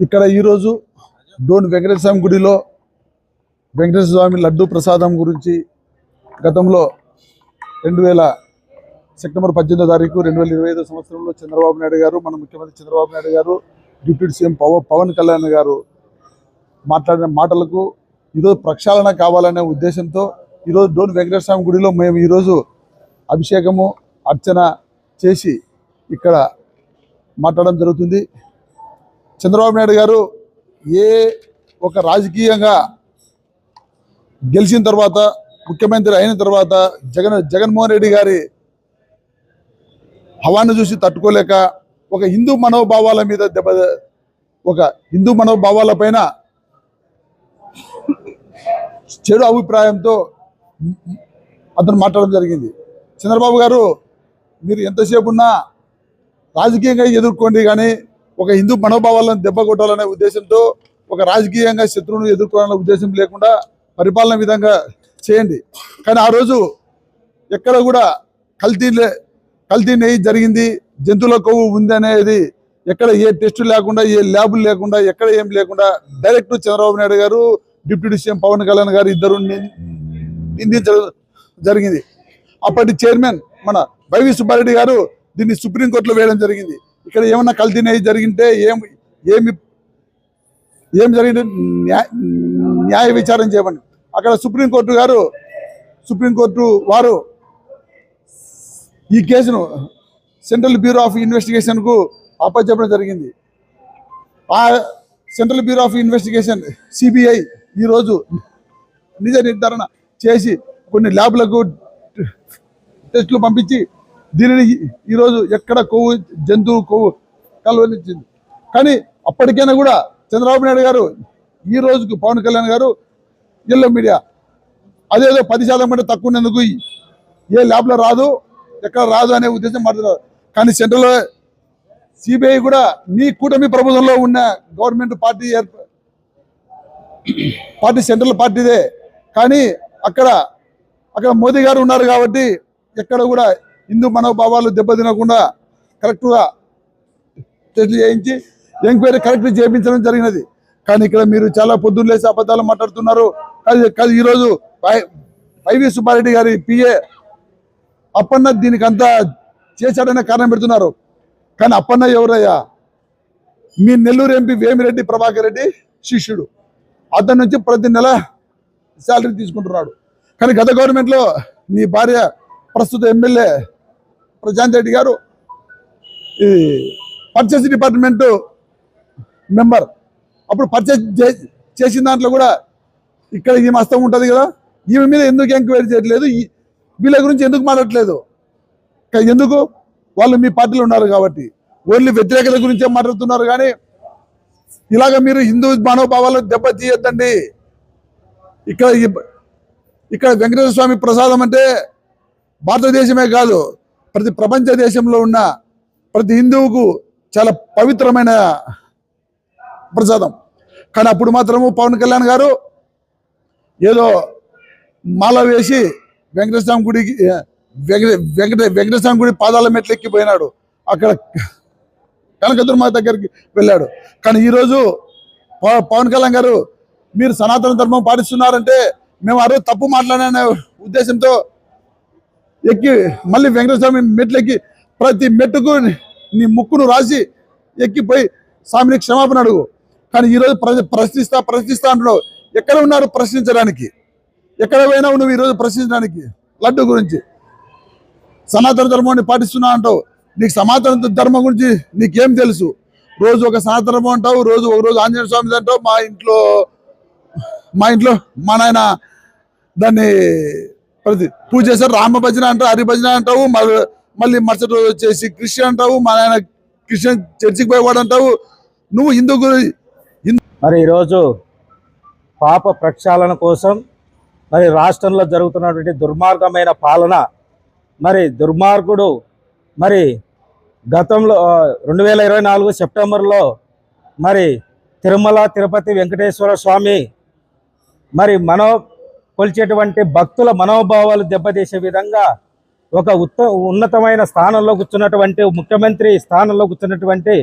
ఇక్కడ ఈరోజు డోన్ వెంకటేశ్వర స్వామి గుడిలో వెంకటేశ్వర స్వామి లడ్డు ప్రసాదం గురించి గతంలో రెండు వేల సెప్టెంబర్ పద్దెనిమిదో తారీఖు రెండు వేల ఇరవై ఐదో సంవత్సరంలో చంద్రబాబు నాయుడు గారు మన ముఖ్యమంత్రి చంద్రబాబు నాయుడు గారు డిప్యూటీ సీఎం పవన్ కళ్యాణ్ గారు మాట్లాడిన మాటలకు ఈరోజు ప్రక్షాళన కావాలనే ఉద్దేశంతో ఈరోజు డోన్ వెంకటేశ్వర స్వామి గుడిలో మేము ఈరోజు అభిషేకము అర్చన చేసి ఇక్కడ మాట్లాడడం జరుగుతుంది. చంద్రబాబు నాయుడు గారు ఏ ఒక రాజకీయంగా గెలిచిన తర్వాత ముఖ్యమంత్రి అయిన తర్వాత జగన్ జగన్మోహన్ రెడ్డి గారి హవాన్ని చూసి తట్టుకోలేక ఒక హిందూ మనోభావాల మీద దెబ్బ ఒక హిందూ మనోభావాల పైన చెడు అభిప్రాయంతో అతను మాట్లాడడం జరిగింది. చంద్రబాబు గారు మీరు ఎంతసేపు ఉన్నా రాజకీయంగా ఎదుర్కోండి కానీ ఒక హిందూ మనోభావాలను దెబ్బ కొట్టాలనే ఉద్దేశంతో ఒక రాజకీయంగా శత్రువును ఎదుర్కోవాలనే ఉద్దేశం లేకుండా పరిపాలన విధంగా చేయండి. కానీ ఆ రోజు ఎక్కడ కూడా కల్తీ లే- కల్తీ నెయ్యి జరిగింది జంతువుల కొవ్వు ఉంది అనేది ఎక్కడ ఏ టెస్టు లేకుండా ఏ ల్యాబులు లేకుండా ఎక్కడ ఏం లేకుండా డైరెక్ట్ చంద్రబాబు నాయుడు గారు డిప్యూటీ సీఎం పవన్ కళ్యాణ్ గారు ఇద్దరు నిందించడం జరిగింది. అప్పటి చైర్మన్ మన వైవి సుబ్బారెడ్డి గారు దీన్ని సుప్రీంకోర్టులో వేయడం జరిగింది. ఇక్కడ ఏమన్నా కల్తీ జరిగింటే ఏం ఏమి ఏం జరిగింది? న్యాయ న్యాయ చేయమని. అక్కడ సుప్రీంకోర్టు గారు సుప్రీంకోర్టు వారు ఈ కేసును సెంట్రల్ బ్యూరో ఆఫ్ ఇన్వెస్టిగేషన్కు అప్పచెప్పడం జరిగింది. ఆ central bureau of investigation CBI ఈరోజు నిజ నిర్ధారణ చేసి కొన్ని ల్యాబ్లకు టెస్టులు పంపించి దీనిని ఈ- ఈరోజు ఎక్కడ కొవ్వు జంతువు కొవ్వు కలవనిచ్చింది. కానీ అప్పటికైనా కూడా చంద్రబాబు నాయుడు గారు ఈ రోజుకు పవన్ కళ్యాణ్ గారు ఎల్లో మీడియా. అదేదో పది శాతం కంటే తక్కువ ఉన్నందుకు ఏ ల్యాబ్లో రాదు ఎక్కడ రాదు అనే ఉద్దేశం మాట్లాడారు. కానీ సెంట్రల్ సిబిఐ కూడా మీ కూటమి ప్రభుత్వంలో ఉన్న గవర్నమెంట్ పార్టీ ఏర్ప పార్టీ సెంట్రల్ పార్టీదే. కానీ అక్కడ అక్కడ మోదీ గారు ఉన్నారు కాబట్టి ఎక్కడ కూడా హిందూ మనోభావాలు దెబ్బతినకుండా కరెక్ట్గా టెస్ట్లు చేయించి ఎంక్వైరీ కరెక్ట్ చేయించడం జరిగినది. కానీ ఇక్కడ మీరు చాలా పొద్దున్న లేసి అబద్ధాలు మాట్లాడుతున్నారు. కానీ కానీ ఈరోజు వైవి సుబ్బారెడ్డి గారి పిఏ అప్పన్న దీనికి అంతా చేశాడనే కారణం పెడుతున్నారు. కానీ అప్పన్న ఎవరయ్యా? మీ నెల్లూరు ఎంపీ వేమిరెడ్డి ప్రభాకర్ రెడ్డి శిష్యుడు. అతని నుంచి ప్రతి నెల శాలరీ తీసుకుంటున్నాడు. కానీ గత గవర్నమెంట్లో నీ భార్య ప్రస్తుత ఎమ్మెల్యే ప్రశాంత్ రెడ్డి గారు ఈ పర్చేస్ డిపార్ట్మెంట్ మెంబర్ అప్పుడు పర్చేస్ చేసిన దాంట్లో కూడా ఇక్కడ ఈమె హస్తం ఉంటుంది కదా ఈమె మీద ఎందుకు ఎంక్వైరీ చేయట్లేదు? వీళ్ళ గురించి ఎందుకు మాట్లాడట్లేదు? ఎందుకు? వాళ్ళు మీ పార్టీలో ఉన్నారు కాబట్టి. ఓన్లీ వ్యతిరేకత గురించే మాట్లాడుతున్నారు కానీ ఇలాగ మీరు హిందూ మనోభావాలను దెబ్బతీయద్దండి ఇక్కడ ఇక్కడ వెంకటేశ్వర స్వామి ప్రసాదం అంటే భారతదేశమే కాదు ప్రతి ప్రపంచ దేశంలో ఉన్న ప్రతి హిందువుకు చాలా పవిత్రమైన ప్రసాదం. కానీ అప్పుడు మాత్రము పవన్ కళ్యాణ్ గారు ఏదో మాల వేసి వెంకటేశ్వర గుడికి వెంకట వెంకట వెంకటేశ్వర గుడి పాదాల మెట్లు ఎక్కిపోయినాడు. అక్కడ కనకదుర్మ దగ్గరికి వెళ్ళాడు. కానీ ఈరోజు పవ- పవన్ కళ్యాణ్ గారు మీరు సనాతన ధర్మం పాటిస్తున్నారంటే మేము ఆ రోజు తప్పు మాట్లాడనే ఉద్దేశంతో ఎక్కి మళ్ళీ వెంకటస్వామి మెట్లు ఎక్కి ప్రతి మెట్టుకు నీ ముక్కును రాసి ఎక్కిపోయి స్వామిని క్షమాపణ అడుగు. కానీ ఈరోజు ప్ర ప్రశ్నిస్తా ప్రశ్నిస్తా అంటున్నావు. ఎక్కడ ఉన్నారు ప్రశ్నించడానికి? ఎక్కడ పోయినావు నువ్వు ఈరోజు ప్రశ్నించడానికి? లడ్డు గురించి. సనాతన ధర్మాన్ని పాటిస్తున్నా అంటావు. నీకు సనాతన ధర్మం గురించి నీకేం తెలుసు? రోజు ఒక సనాతన ధర్మం అంటావు రోజు ఒక రోజు ఆంజనేయ స్వామి అంటావు. మా ఇంట్లో మా ఇంట్లో మా నాయన దాన్ని ప్రతి పూజ చేస్తారు రామ భజన అంటావు హరి భజన అంటావు మళ్ళీ మళ్ళీ మరుసటి రోజు వచ్చేసి క్రిస్టియన్ అంటావు మా నాయన క్రిస్టియన్ చర్చికి పోయేవాడు అంటావు. నువ్వు హిందూ మరి ఈరోజు పాప ప్రక్షాళన కోసం మరి రాష్ట్రంలో జరుగుతున్నటువంటి దుర్మార్గమైన పాలన మరి దుర్మార్గుడు మరి గతంలో రెండు వేల ఇరవై నాలుగు సెప్టెంబర్లో మరి తిరుమల తిరుపతి వెంకటేశ్వర స్వామి మరి మనో కొలిచేటువంటి భక్తుల మనోభావాలు దెబ్బతీసే విధంగా ఒక ఉత్త ఉన్నతమైన స్థానంలో కూర్చున్నటువంటి ముఖ్యమంత్రి స్థానంలో కూర్చున్నటువంటి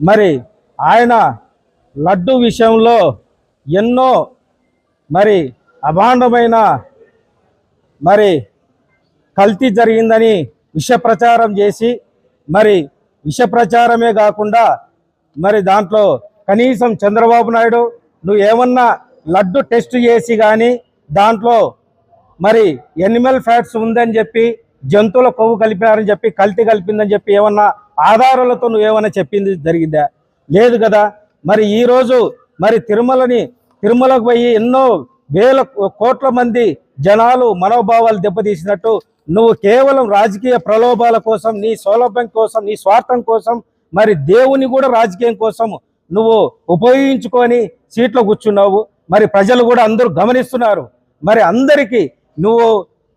మరి ఆయన లడ్డు విషయంలో ఎన్నో మరి అభాండమైన మరి కల్తీ జరిగిందని విష ప్రచారం చేసి మరి విష ప్రచారమే కాకుండా మరి దాంట్లో కనీసం చంద్రబాబు నాయుడు నువ్వు ఏమన్నా లడ్డు టెస్ట్ చేసి కానీ దాంట్లో మరి ఎనిమల్ ఫ్యాట్స్ ఉందని చెప్పి జంతువుల కొవ్వు కలిపారని చెప్పి కల్తీ కలిపిందని చెప్పి ఏమన్నా ఆధారాలతో నువ్వేమన్నా చెప్పింది జరిగిందా? లేదు కదా. మరి ఈరోజు మరి తిరుమలని తిరుమలకు పోయి ఎన్నో వేల కోట్ల మంది జనాలు మనోభావాలు దెబ్బతీసినట్టు నువ్వు కేవలం రాజకీయ ప్రలోభాల కోసం నీ సౌలభ్యం కోసం నీ స్వార్థం కోసం మరి దేవుని కూడా రాజకీయం కోసం నువ్వు ఉపయోగించుకొని సీట్లో కూర్చున్నావు. మరి ప్రజలు కూడా అందరూ గమనిస్తున్నారు. మరి అందరికీ నువ్వు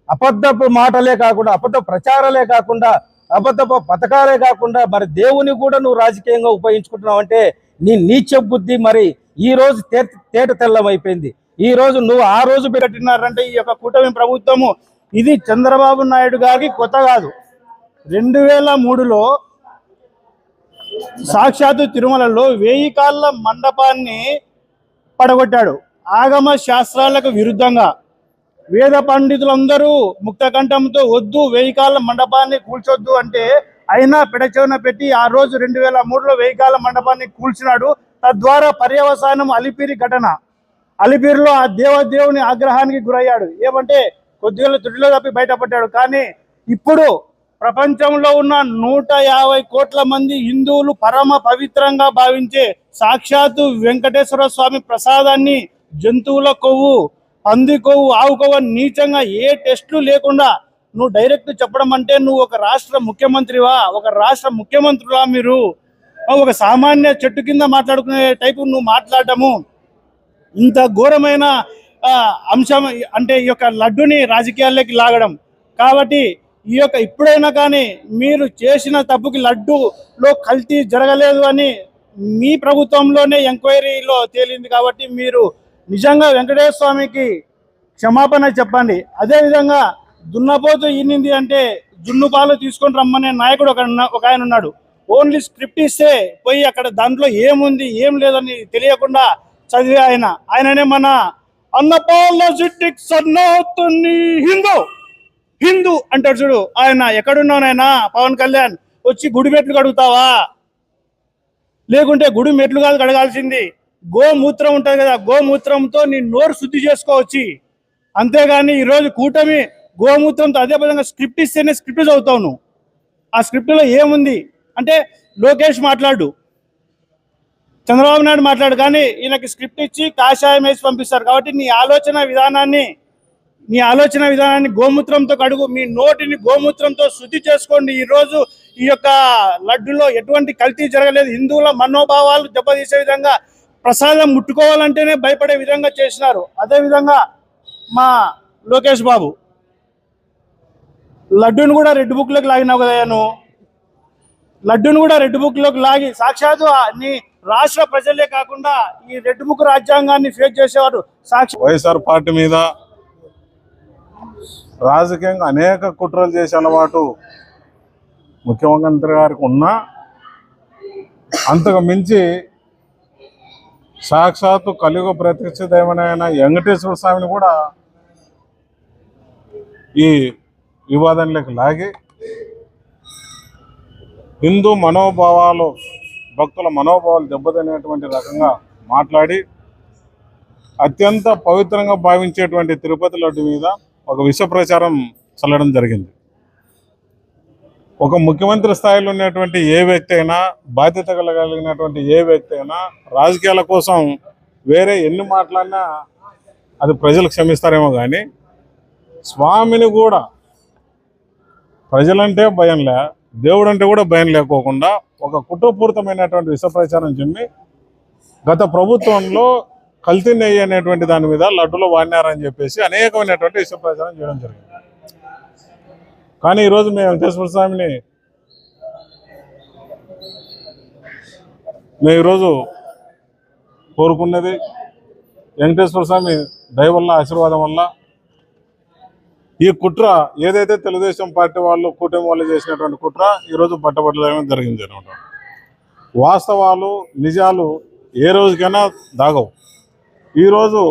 అబద్ధపు మాటలే కాకుండా అబద్ధ ప్రచారాలే కాకుండా అబద్ధపు పథకాలే కాకుండా మరి దేవుని కూడా నువ్వు రాజకీయంగా ఉపయోగించుకుంటున్నావు అంటే నీ నీచ బుద్ధి మరి ఈ రోజు తేట తేట తెల్లమైపోయింది. ఈ రోజు నువ్వు ఆ రోజు పెట్టినారంటే ఈ యొక్క కూటమి ప్రభుత్వము ఇది చంద్రబాబు నాయుడు గారికి కొత్త కాదు. రెండు వేల మూడులో సాక్షాత్తు తిరుమలలో వేయి కాళ్ళ మండపాన్ని పడగొట్టాడు. ఆగమ శాస్త్రాలకు విరుద్ధంగా వేద పండితులందరూ ముక్తకంఠంతో వద్దు వేయికాల కాళ్ళ మండపాన్ని కూల్చొద్దు అంటే అయినా పెడచెవున పెట్టి ఆ రోజు రెండు వేల మూడులో వేయికాల కాళ్ళ మండపాన్ని కూల్చినాడు. తద్వారా పర్యవసానం అలిపిరి ఘటన. అలిపిరిలో ఆ దేవదేవుని ఆగ్రహానికి గురయ్యాడు. ఏమంటే కొద్దిగా తుడిలో తప్పి బయటపడ్డాడు. కానీ ఇప్పుడు ప్రపంచంలో ఉన్న నూట యాభై కోట్ల మంది హిందువులు పరమ పవిత్రంగా భావించే సాక్షాత్తు వెంకటేశ్వర స్వామి ప్రసాదాన్ని జంతువుల కొవ్వు పంది కొవ్వు ఆవు కొవ్వు నీచంగా ఏ టెస్టులు లేకుండా నువ్వు డైరెక్ట్ చెప్పడం అంటే నువ్వు ఒక రాష్ట్ర ముఖ్యమంత్రివా? ఒక రాష్ట్ర ముఖ్యమంత్రులా మీరు? ఒక సామాన్య చెట్టు కింద మాట్లాడుకునే టైపు నువ్వు మాట్లాడటము. ఇంత ఘోరమైన అంశం అంటే ఈ యొక్క లడ్డుని రాజకీయాల్లోకి లాగడం. కాబట్టి ఈ యొక్క ఇప్పుడైనా కానీ మీరు చేసిన తప్పుకి లడ్డులో కల్తీ జరగలేదు అని మీ ప్రభుత్వంలోనే ఎంక్వైరీలో తేలింది కాబట్టి మీరు నిజంగా వెంకటేశ్వర స్వామికి క్షమాపణ చెప్పండి. అదేవిధంగా దున్నపోతు ఈనింది అంటే జున్ను పాలు తీసుకొని రమ్మనే నాయకుడు ఒక ఒక ఆయన ఉన్నాడు. ఓన్లీ స్క్రిప్ట్ ఇస్తే పోయి అక్కడ దాంట్లో ఏముంది ఏం లేదని తెలియకుండా చదివే ఆయన. ఆయననే మన అన్నపాలజిటిక్ సన్నాతుని హిందూ. హిందూ అంటాడు చూడు. ఆయన ఎక్కడున్నావు నాయనా పవన్ కళ్యాణ్ వచ్చి గుడి మెట్లు కడుగుతావా? లేకుంటే గుడి మెట్లు కాదు కడగాల్సింది. గోమూత్రం ఉంటుంది కదా గోమూత్రంతో నీ నోరు శుద్ధి చేసుకోవచ్చు. అంతేగాని ఈరోజు కూటమి గోమూత్రంతో అదే విధంగా స్క్రిప్ట్ ఇస్తేనే స్క్రిప్ట్ చదువుతావు నువ్వు. ఆ స్క్రిప్ట్లో ఏముంది? అంటే లోకేష్ మాట్లాడు. చంద్రబాబు నాయుడు మాట్లాడు కానీ ఈయనకి స్క్రిప్ట్ ఇచ్చి కాషాయం వేసి పంపిస్తారు. కాబట్టి నీ ఆలోచన విధానాన్ని నీ ఆలోచన విధానాన్ని గోమూత్రంతో కడుగు. మీ నోటిని గోమూత్రంతో శుద్ధి చేసుకోండి. ఈరోజు ఈ యొక్క లడ్డులో ఎటువంటి కల్తీ జరగలేదు. హిందువుల మనోభావాలు దెబ్బతీసే విధంగా ప్రసాదం ముట్టుకోవాలంటేనే భయపడే విధంగా చేసినారు. అదే విధంగా మా లోకేష్ బాబు. లడ్డూని కూడా రెడ్ బుక్లోకి లాగినావు కదా నువ్వు. లడ్డూను కూడా రెడ్ బుక్లోకి లాగి సాక్షాత్తు నీ రాష్ట్ర ప్రజలే కాకుండా ఈ రెడ్ బుక్ రాజ్యాంగాన్ని ఫేస్ చేసేవారు. సాక్షి వైఎస్ఆర్ పార్టీ మీద రాజకీయంగా అనేక కుట్రలు చేసే అలవాటు ముఖ్యమంత్రి గారికి ఉన్నా అంతకు మించి సాక్షాత్తు కలియుగ ప్రత్యక్ష దైవమైన వెంకటేశ్వర స్వామిని కూడా ఈ వివాదంలోకి లాగి హిందూ మనోభావాలు భక్తుల మనోభావాలు దెబ్బతినేటువంటి రకంగా మాట్లాడి అత్యంత పవిత్రంగా భావించేటువంటి తిరుపతి లడ్డు మీద ఒక విష ప్రచారం చల్లడం జరిగింది. ఒక ముఖ్యమంత్రి స్థాయిలో ఉన్నటువంటి ఏ వ్యక్తి అయినా బాధ్యత కలిగినటువంటి ఏ వ్యక్తి అయినా రాజకీయాల కోసం వేరే ఎన్ని మాట్లాడినా అది ప్రజలు క్షమిస్తారేమో కానీ స్వామిని కూడా ప్రజలంటే భయం లే దేవుడు అంటే కూడా భయం లేకోకుండా ఒక కుట్రపూరితమైనటువంటి విష ప్రచారం చెమ్మి గత ప్రభుత్వంలో కల్తీ నెయ్యి అనేటువంటి దాని మీద లడ్డులో వాడినారని చెప్పేసి అనేకమైనటువంటి విష ప్రచారం చేయడం జరిగింది. కానీ ఈరోజు మేము వెంకటేశ్వర స్వామిని మేము ఈరోజు కోరుకున్నది వెంకటేశ్వర స్వామి దయ వల్ల ఆశీర్వాదం వల్ల ఈ కుట్ర ఏదైతే తెలుగుదేశం పార్టీ వాళ్ళు కూటమి వాళ్ళు చేసినటువంటి కుట్ర ఈరోజు బట్టబట్టలేమని జరిగింది అనమాట. వాస్తవాలు నిజాలు ఏ రోజుకైనా దాగవు. ఈరోజు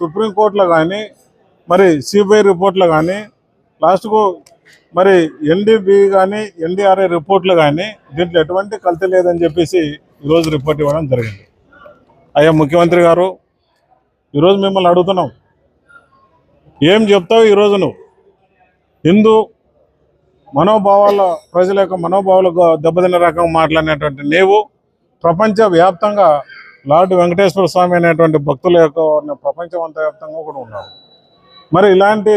సుప్రీంకోర్టులో కానీ మరి సిబిఐ రిపోర్ట్లో కానీ లాస్ట్కు మరి ఎన్డీబీ కానీ ఎన్డీఆర్ఐ రిపోర్ట్లు కానీ దీంట్లో ఎటువంటి కల్తీ లేదని చెప్పేసి ఈరోజు రిపోర్ట్ ఇవ్వడం జరిగింది. అయ్యా ముఖ్యమంత్రి గారు ఈరోజు మిమ్మల్ని అడుగుతున్నాం. ఏం చెప్తావు ఈరోజు నువ్వు? హిందూ మనోభావాల ప్రజల యొక్క మనోభావాలకు దెబ్బతిన్న రకం మాట్లాడినటువంటి నీవు ప్రపంచ వ్యాప్తంగా లార్డ్ వెంకటేశ్వర స్వామి అనేటువంటి భక్తుల యొక్క ప్రపంచం అంతా వ్యాప్తంగా కూడా ఉన్నావు. మరి ఇలాంటి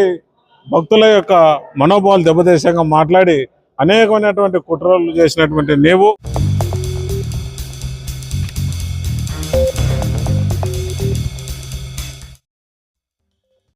భక్తుల యొక్క మనోభావాలు దెబ్బతీసంగా మాట్లాడి అనేకమైనటువంటి కుట్రలు చేసినటువంటి నీవు.